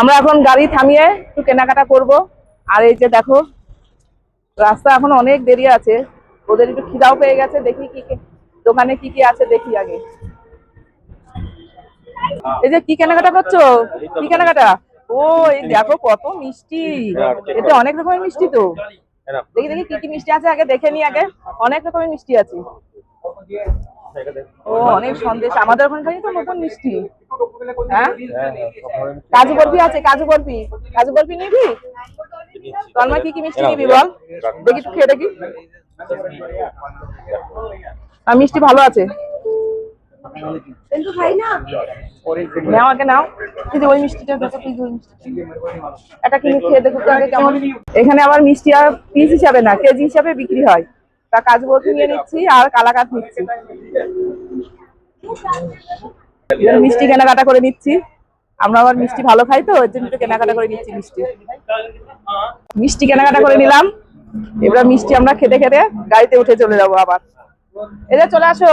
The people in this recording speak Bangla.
আমরা এখন গাড়ি থামিয়ে একটু কেনাকাটা করব। আর এই যে দেখো, রাস্তা এখন অনেক দেরি আছে। ওদের একটু খিদাও পেয়ে গেছে, দেখি কি দোকানে কি কি আছে দেখি আগে। এই যে কি কেনাকাটা করছ? কি কেনাকাটা? ও, এই দেখো কত মিষ্টি। এটা অনেক রকমের মিষ্টি তো। দেখি দেখি কি কি মিষ্টি আছে আগে, দেখে নি আগে। অনেক রকমের মিষ্টি আছে। ও, অনেক সন্দেশ। আমাদের ওখানকারই তো নতুন মিষ্টি। কাজু বরফি আছে, কাজু বরফি। কাজু বরফি নিবি? তন্ময়, কি কি মিষ্টি নিবি বল? দেখি খেয়ে দেখি। মিষ্টি ভালো আছে। নাও ওই মিষ্টিটা ওই মিষ্টি খেয়ে কেমন। এখানে আবার মিষ্টি আর পিস হিসাবে না, কেজি হিসাবে বিক্রি হয়। তা কাজু বরফি নিয়ে নিচ্ছি আর কালাকাত নিচ্ছি। মিষ্টি কেনাকাটা করে নিচ্ছি। আমরা আবার মিষ্টি ভালো খাই তো, ওই জন্য একটু কেনাকাটা করে নিচ্ছি মিষ্টি। মিষ্টি কেনাকাটা করে নিলাম। এবার মিষ্টি আমরা খেতে খেতে গাড়িতে উঠে চলে যাব আবার। এদের চলে আসো।